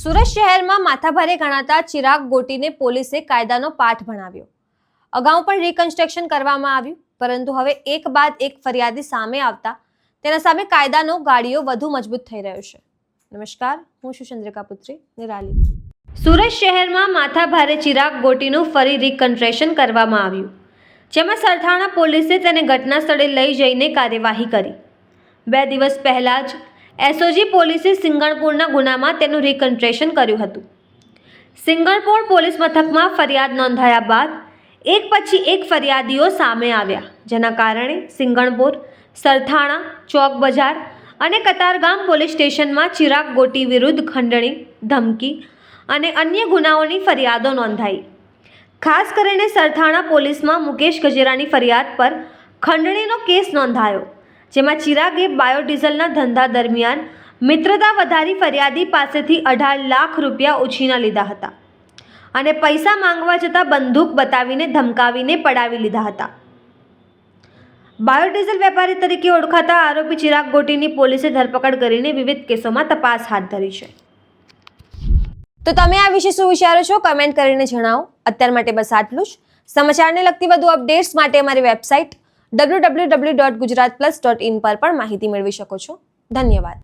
સુરત શહેરમાં માથાભારે ગણાતા ચિરાગ ગોટીને પોલીસે કાયદાનો પાઠ ભણાવ્યો. અગાઉ પણ રિકન્સ્ટ્રક્શન કરવામાં આવ્યું, પરંતુ હવે એક બાદ એક ફરિયાદી સામે આવતા તેના સામે કાયદાનો ગાડીઓ વધુ મજબૂત થઈ રહ્યો છે. નમસ્કાર, હું છું ચંદ્રિકા પુત્રી, નિરાલી. સુરત શહેરમાં માથાભારે ચિરાગ ગોટીનું ફરી રિકન્સ્ટ્રક્શન કરવામાં આવ્યું. જેમાં સરથાણા પોલીસે તેને ઘટના સ્થળે લઈ જઈને કાર્યવાહી કરી. બે દિવસ પહેલાં જ એસઓજી પોલીસે સિંગણપુરના ગુનામાં તેનું રિકન્ટ્રેશન કર્યું હતું. સિંગણપુર પોલીસ મથકમાં ફરિયાદ નોંધાયા બાદ એક પછી એક ફરિયાદીઓ સામે આવ્યા, જેના કારણે સિંગણપુર સરથાણા, ચોક બજાર અને કતારગામ પોલીસ સ્ટેશનમાં ચિરાગ ગોટી વિરુદ્ધ ખંડણી, ધમકી અને અન્ય ગુનાઓની ફરિયાદો નોંધાઈ. ખાસ કરીને સરથાણા પોલીસમાં મુકેશ ગજેરાની ફરિયાદ પર ખંડણીનો કેસ નોંધાયો. જેમાં ચિરાગે બાયોડીઝલના ધંધા દરમિયાન મિત્રતા વધારી ફરિયાદી પાસેથી અઢાર લાખ રૂપિયા ઉછીના લીધા હતા અને પૈસા માંગવા જતાં બંદૂક બતાવીને ધમકાવીને પડાવી લીધા હતા. બાયોડીઝલ વેપારી તરીકે ઓળખાતા આરોપી ચિરાગ ગોટીની પોલીસે ધરપકડ કરીને વિવિધ કેસોમાં તપાસ હાથ ધરી છે. તો તમે આ વિશે શું વિચારો છો? કમેન્ટ કરીને જણાવો. અત્યાર માટે બસ આટલું જ. સમાચારને લગતી વધુ અપડેટ્સ માટે અમારી website W W W dot Gujarat plus dot in પર પણ માહિતી મેળવી શકો છો. ધન્યવાદ.